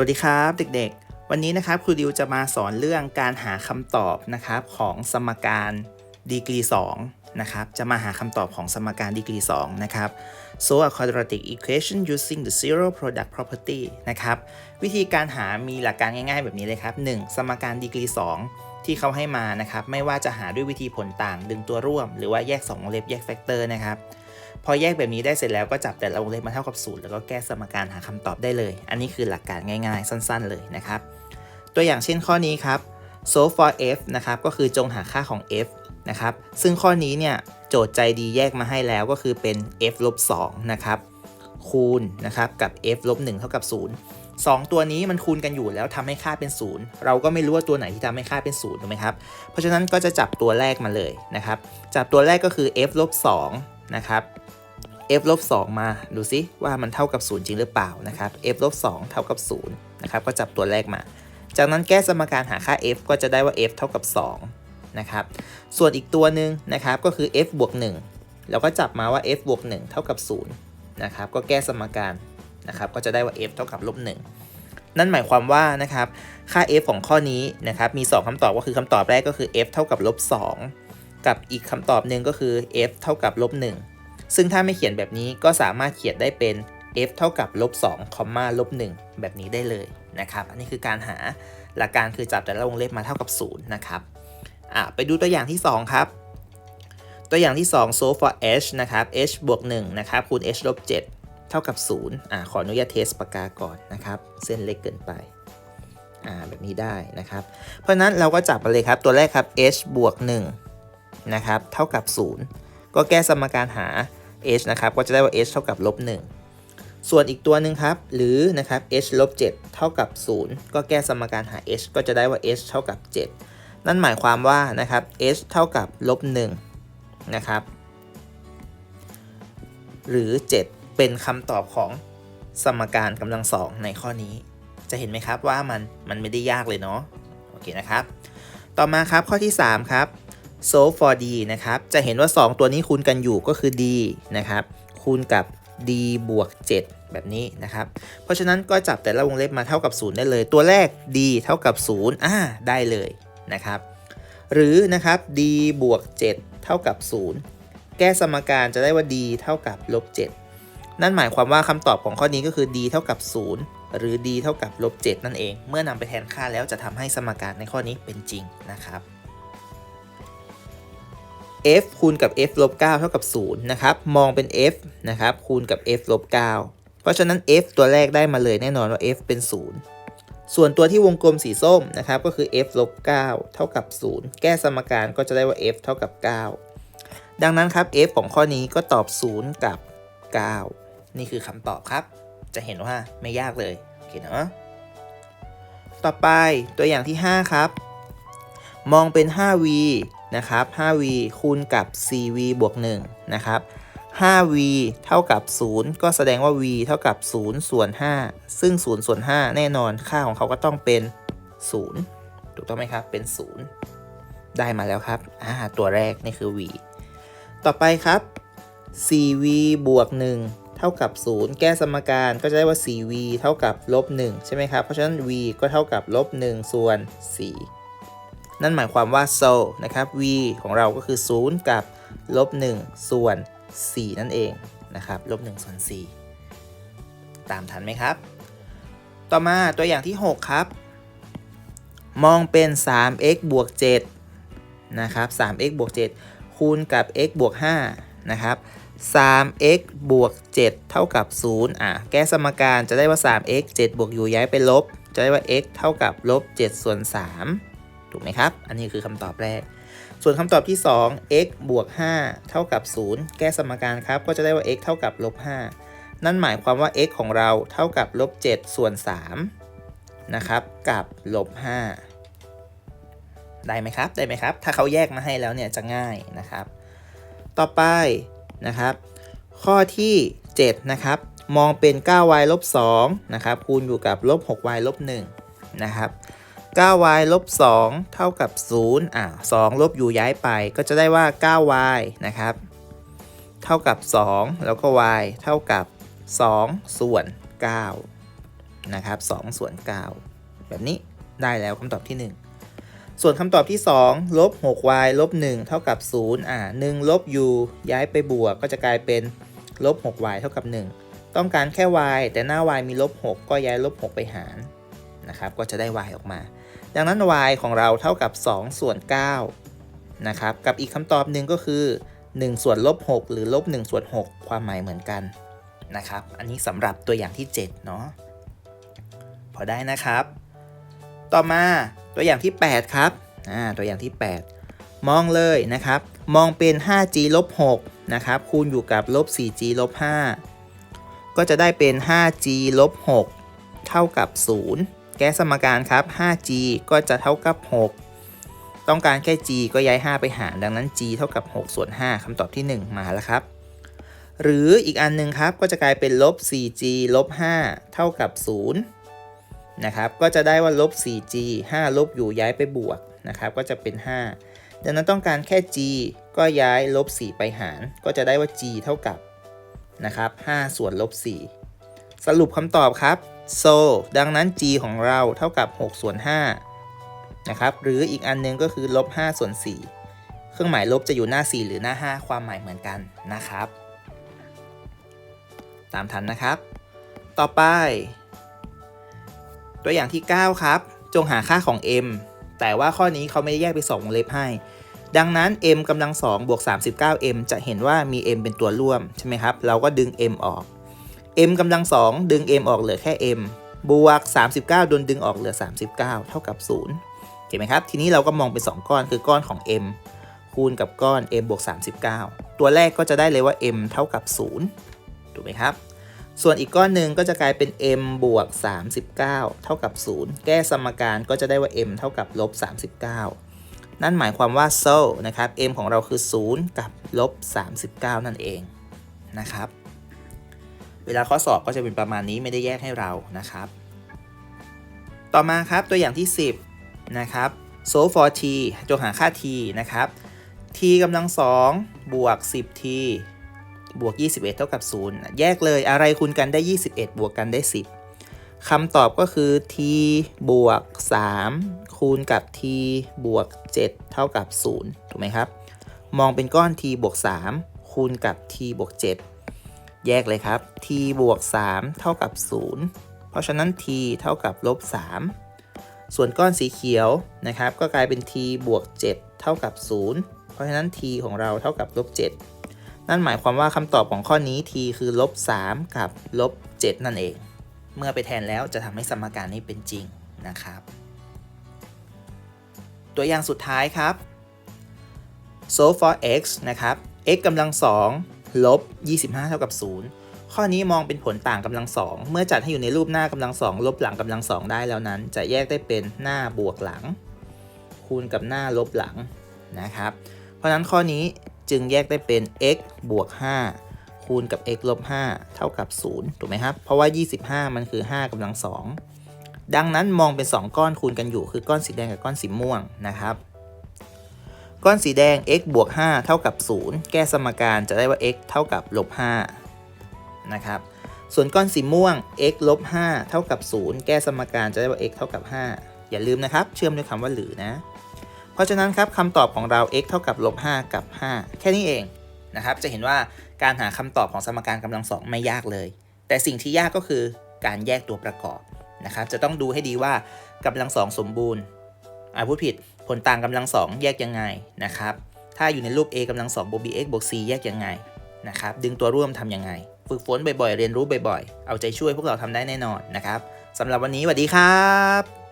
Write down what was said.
วัสดีครับเด็กๆ วันนี้นะครับครูดิวจะมาสอนเรื่องการหาคำตอบนะครับของสมการดีกรี2นะครับจะมาหาคำตอบของสมการดีกรี2นะครับ so a quadratic equation using the zero product property นะครับวิธีการหามีหลักการง่ายๆ แบบนี้เลยครับ 1. สมการดีกรี2ที่เขาให้มานะครับไม่ว่าจะหาด้วยวิธีผลต่างดึงตัวร่วม หรือว่าแยก2วงเล็บแยกแฟกเตอร์นะครับ พอแยกแบบนี้ได้เสร็จแล้วก็จับแต่ละวงเล็บมาเท่ากับศูนย์แล้วก็แก้สมการหาคำตอบได้เลย อันนี้คือหลักการง่ายๆ สั้นๆเลยนะครับ ตัวอย่างเช่นข้อนี้ครับ solve for f นะครับก็คือจงหาค่าของ f นะครับซึ่งข้อนี้เนี่ยโจทย์ใจดีแยกมาให้แล้วก็คือเป็น f ลบ2นะครับคูณนะครับกับ f ลบ1เท่ากับ 0 2 ตัวนี้มันคูณกันอยู่แล้วทำให้ค่าเป็น 0 เราก็ไม่รู้ว่าตัวไหนที่ทำให้ค่าเป็น0ถูกไหมครับ เพราะฉะนั้นก็จะจับตัวแรกมาเลยนะครับ จับตัวแรกก็คือ f ลบ2นะครับ f ลบ2มาดูซิว่ามันเท่ากับ 0 จริงหรือเปล่านะครับ f ลบ2เท่ากับ0นะครับก็จับตัวแรกมา จากนั้นแก้สมการหาค่า f ก็จะได้ว่า f เท่ากับ2นะครับส่วนอีกตัวหนึ่งนะครับก็คือ f บวก1เราก็จับมาว่า f บวก1เท่ากับ0นะครับก็แก้สมการนะครับก็จะได้ว่า f เท่ากับลบ1นั่นหมายความว่านะครับค่า f ของข้อนี้นะครับมี 2คำตอบก็คือคำตอบแรกก็คือ f เท่ากับลบ2กับอีกคำตอบหนึ่งก็คือ f เท่ากับลบ1 ซึ่งถ้าไม่เขียนแบบนี้ก็สามารถเขียนได้เป็น f เท่ากับลบ2คอมมาลบ1แบบนี้ได้เลยนะครับ อันนี้คือการหาหลักการคือจับแต่ละวงเล็บมาเท่ากับ 0 นะครับอะไปดูตัวอย่างที่ 2 ครับ ตัวอย่างที่ 2 solve for h นะครับ h บวก1นะครับคูณ h ลบ7เท่ากับ0อะขออนุญาตเทสปากกาก่อนนะครับ เส้นเล็กเกินไปอ่าแบบนี้ได้นะครับ เพราะฉะนั้นเราก็จับไปเลยครับ ตัวแรกครับ h บวก1นะครับ เท่ากับ 0 ก็แก้สมการหา h นะครับ ก็จะได้ว่า h เท่ากับลบ1ส่วนอีกตัวหนึ่งครับ หรือนะครับ h ลบ7เท่ากับ 0 ก็แก้สมการหา h ก็จะได้ว่า h เท่ากับ 7 นั่นหมายความว่านะครับ h เท่ากับลบ1นะครับ หรือ 7 เป็นคำตอบของสมการกำลังสองในข้อนี้ จะเห็นไหมครับว่ามันมันไม่ได้ยากเลยเนาะ โอเคนะครับ ต่อมาครับข้อที่ 3 ครับ solve for d นะครับ จะเห็นว่า 2 ตัวนี้คูณกันอยู่ก็คือ d นะครับ คูณกับ d บวก 7 แบบนี้นะครับ เพราะฉะนั้นก็จับแต่ละวงเล็บมาเท่ากับ 0 ได้เลย ตัวแรก d เท่ากับ 0 อ่า ได้เลยนะครับ หรือนะครับ d บวก 7 เท่ากับ 0 แก้สมการจะได้ว่า d เท่ากับลบ 7 นั่นหมายความว่าคำตอบของข้อนี้ก็คือ d เท่ากับ 0 หรือ d เท่ากับลบ 7 นั่นเอง เมื่อนำไปแทนค่าแล้วจะทำให้สมการในข้อนี้เป็นจริงนะครับ f คูณกับ f ลบ9เท่ากับ0นะครับ มองเป็น f นะครับ คูณกับ f ลบ9เพราะฉะนั้น f ตัวแรกได้มาเลยแน่นอนว่า f เป็น 0 ส่วนตัวที่วงกลมสีส้มนะครับ ก็คือ f ลบ9เท่ากับ 0 แก้สมการก็จะได้ว่า f เท่ากับ 9 ดังนั้นครับ f ของข้อนี้ก็ตอบ 0 กับ 9 นี่คือคำตอบครับ จะเห็นว่าไม่ยากเลย โอเคเนาะต่อไปตัวอย่างที่ 5 ครับ มองเป็น 5v นะครับ 5v คูณกับ 4v บวก1นะครับ 5v เท่ากับ 0 ก็แสดงว่า v เท่ากับ 0 ส่วน 5 ซึ่ง 0 ส่วน 5 แน่นอนค่าของเขาก็ต้องเป็น 0 ถูกต้องไหมครับ เป็น 0 ได้มาแล้วครับอ่าตัวแรกนี่คือ v ต่อไปครับ 4v บวก 1 เท่ากับ 0 แก้สมการก็จะได้ว่า 4v เท่ากับลบ1ใช่ไหมครับ เพราะฉะนั้น v ก็เท่ากับลบ1ส่วน 4 นั่นหมายความว่า so นะครับ v ของเราก็คือ 0 กับลบ1ส่วน 4 นั่นเองนะครับลบ1ส่วน 4 ตามทันไหมครับ ต่อมาตัวอย่างที่ 6 ครับ มองเป็น 3x บวก7นะครับ 3x บวก7คูณกับ x บวก5นะครับ 3x บวก 7 เท่ากับ 0 อะ แก้สมการจะได้ว่า 3x 7 บวกอยู่ย้ายไปลบ จะได้ว่า x เท่ากับลบ 7 ส่วน 3 ถูกไหมครับ อันนี้คือคำตอบแรก ส่วนคำตอบที่ 2 x บวก 5 เท่ากับ 0 แก้สมการครับ ก็จะได้ว่า x เท่ากับลบ5นั่นหมายความว่า x ของเราเท่ากับลบ7ส่วน3นะครับ กับลบ5ได้ไหมครับ ได้ไหมครับ ถ้าเขาแยกมาให้แล้วเนี่ยจะง่ายนะครับ ต่อไปนะครับ ข้อที่ 7 นะครับ มองเป็น 9y ลบ2นะครับ คูณอยู่กับลบ 6y ลบ1นะครับ 9y ลบ2เท่ากับ 0 อ่า2ลบอยู่ย้ายไป ก็จะได้ว่า 9y นะครับ เท่ากับ 2 แล้วก็ y เท่ากับ 2 ส่วน 9 นะครับ 2 ส่วน 9 แบบนี้ได้แล้วคำตอบที่ 1 ส่วนคำตอบที่ 2 ลบ 6y ลบ 1 เท่ากับ 0 อ่า1ลบ u ย้ายไปบวก ก็จะกลายเป็น ลบ 6y เท่ากับ 1 ต้องการแค่ y แต่หน้า y มีลบ 6 ก็ย้ายลบ 6 ไปหาร นะครับก็จะได้ y ออกมา ดังนั้น y ของเราเท่ากับ 2 ส่วน9นะครับกับอีกคำตอบหนึ่งก็คือ 1 ส่วนลบ6หรือลบ1ส่วน6ความหมายเหมือนกันนะครับ อันนี้สำหรับตัวอย่างที่ 7 เนาะพอได้นะครับ ต่อมาตัวอย่างที่ 8 ครับอ่าตัวอย่างที่ 8 มองเลยนะครับ มองเป็น 5g ลบ6นะครับ คูณอยู่กับลบ 4g ลบ5ก็จะได้เป็น 5g ลบ6เท่ากับ 0 แก้สมการครับ 5g ก็จะเท่ากับ 6 ต้องการแค่ g ก็ย้าย 5 ไปหาร ดังนั้น g เท่ากับ 6 ส่วน 5คำตอบที่ 1 มาแล้วครับ หรืออีกอันหนึงครับ ก็จะกลายเป็นลบ 4g ลบ 5 เท่ากับ 0 นะครับ ก็จะได้ว่าลบ 4g 5 ลบอยู่ย้ายไปบวกนะครับ ก็จะเป็น 5 ดังนั้นต้องการแค่ g ก็ย้ายลบ 4 ไปหาร ก็จะได้ว่า g เท่ากับนะครับ5ส่วนลบ 4 สรุปคำตอบครับ so ดังนั้น g ของเราเท่ากับ6ส่วน5นะครับ หรืออีกอันหนึงก็คือลบ5ส่วน4เครื่องหมายลบจะอยู่หน้า 4 หรือหน้า 5 ความหมายเหมือนกันนะครับ ตามทันนะครับ ต่อไป ตัวอย่างที่ 9 ครับ จงหาค่าของ m แต่ว่าข้อนี้เขาไม่ได้แยกไป2วงเล็บให้ ดังนั้น m กำลัง2บวก 39m จะเห็นว่ามี m เป็นตัวร่วมใช่ไหมครับ เราก็ดึง m ออก m กำลัง 2 ดึง m ออกเหลือแค่ m บวก 39โดนดึงออกเหลือ 39 เท่ากับ 0 เห็นไหมครับ ทีนี้เราก็มองเป็น 2 ก้อนคือก้อนของ m คูณกับก้อน m บวก 39 ตัวแรกก็จะได้เลยว่า m เท่ากับ 0 ถูกไหมครับ ส่วนอีกก้อนหนึ่งก็จะกลายเป็น m บวก 39 เท่ากับ 0 แก้สมการก็จะได้ว่า m เท่ากับลบ39 นั่นหมายความว่า so นะครับ m ของเราคือ 0 กับลบ39 นั่นเองนะครับ เวลาข้อสอบก็จะเป็นประมาณนี้ไม่ได้แยกให้เรานะครับ ต่อมาครับตัวอย่างที่ 10 นะครับ so for t จงหาค่า t นะครับ t กำลัง2บวก 10t บวก 21 เท่ากับ 0 แยกเลยอะไรคูณกันได้ 21 บวกกันได้ 10 คำตอบก็คือ t บวก 3 คูณกับ t บวก 7 เท่ากับ 0 ถูกไหมครับ มองเป็นก้อน t บวก 3 คูณกับ t บวก 7 แยกเลยครับ t บวก 3 เท่ากับ 0 เพราะฉะนั้น t เท่ากับลบ 3 ส่วนก้อนสีเขียวนะครับ ก็กลายเป็น t บวก 7 เท่ากับ 0 เพราะฉะนั้น t ของเราเท่ากับลบ 7 นั่นหมายความว่าคำตอบของข้อนี้ t คือลบ 3 กับลบ 7 นั่นเอง เมื่อไปแทนแล้วจะทำให้สมการนี้เป็นจริงนะครับ ตัวอย่างสุดท้ายครับ so for x นะครับ x กำลัง2 ลบ 25 เท่ากับ 0 ข้อนี้มองเป็นผลต่างกำลัง2เมื่อจัดให้อยู่ในรูปหน้ากำลัง2ลบหลังกำลัง2ได้แล้วนั้น จะแยกได้เป็นหน้าบวกหลัง คูณกับหน้าลบหลังนะครับ เพราะนั้นข้อนี้จึงแยกได้เป็น x บวก 5 คูณกับ x ลบ 5 เท่ากับ 0 ถูกไหมครับ เพราะว่า 25 มันคือ 5กำลัง2ดังนั้นมองเป็น 2 ก้อนคูณกันอยู่คือก้อนสีแดงกับก้อนสีม่วงนะครับ ก้อนสีแดง x บวก 5 เท่ากับ 0 แก้สมการจะได้ว่า x เท่ากับลบ5นะครับ ส่วนก้อนสีม่วง x ลบ5เท่ากับ 0 แก้สมการจะได้ว่า x เท่ากับ 5 อย่าลืมนะครับ เชื่อมด้วยคำว่าหรือนะ เพราะฉะนั้นครับคำตอบของเรา x เท่ากับลบ5กับ 5 แค่นี้เองนะครับ จะเห็นว่าการหาคำตอบของสมการกำลังสองไม่ยากเลย แต่สิ่งที่ยากก็คือการแยกตัวประกอบนะครับ จะต้องดูให้ดีว่ากำลังสองสมบูรณ์ อ่าพูดผิด ผลต่างกำลังสองแยกยังไงนะครับ ถ้าอยู่ในรูป a กำลังสองบวก bx บวก c แยกยังไงนะครับ ดึงตัวร่วมทำยังไง ฝึกฝนบ่อยๆ เรียนรู้บ่อยๆ เอาใจช่วยพวกเราทำได้แน่นอนนะครับสำหรับวันนี้สวัสดีครับ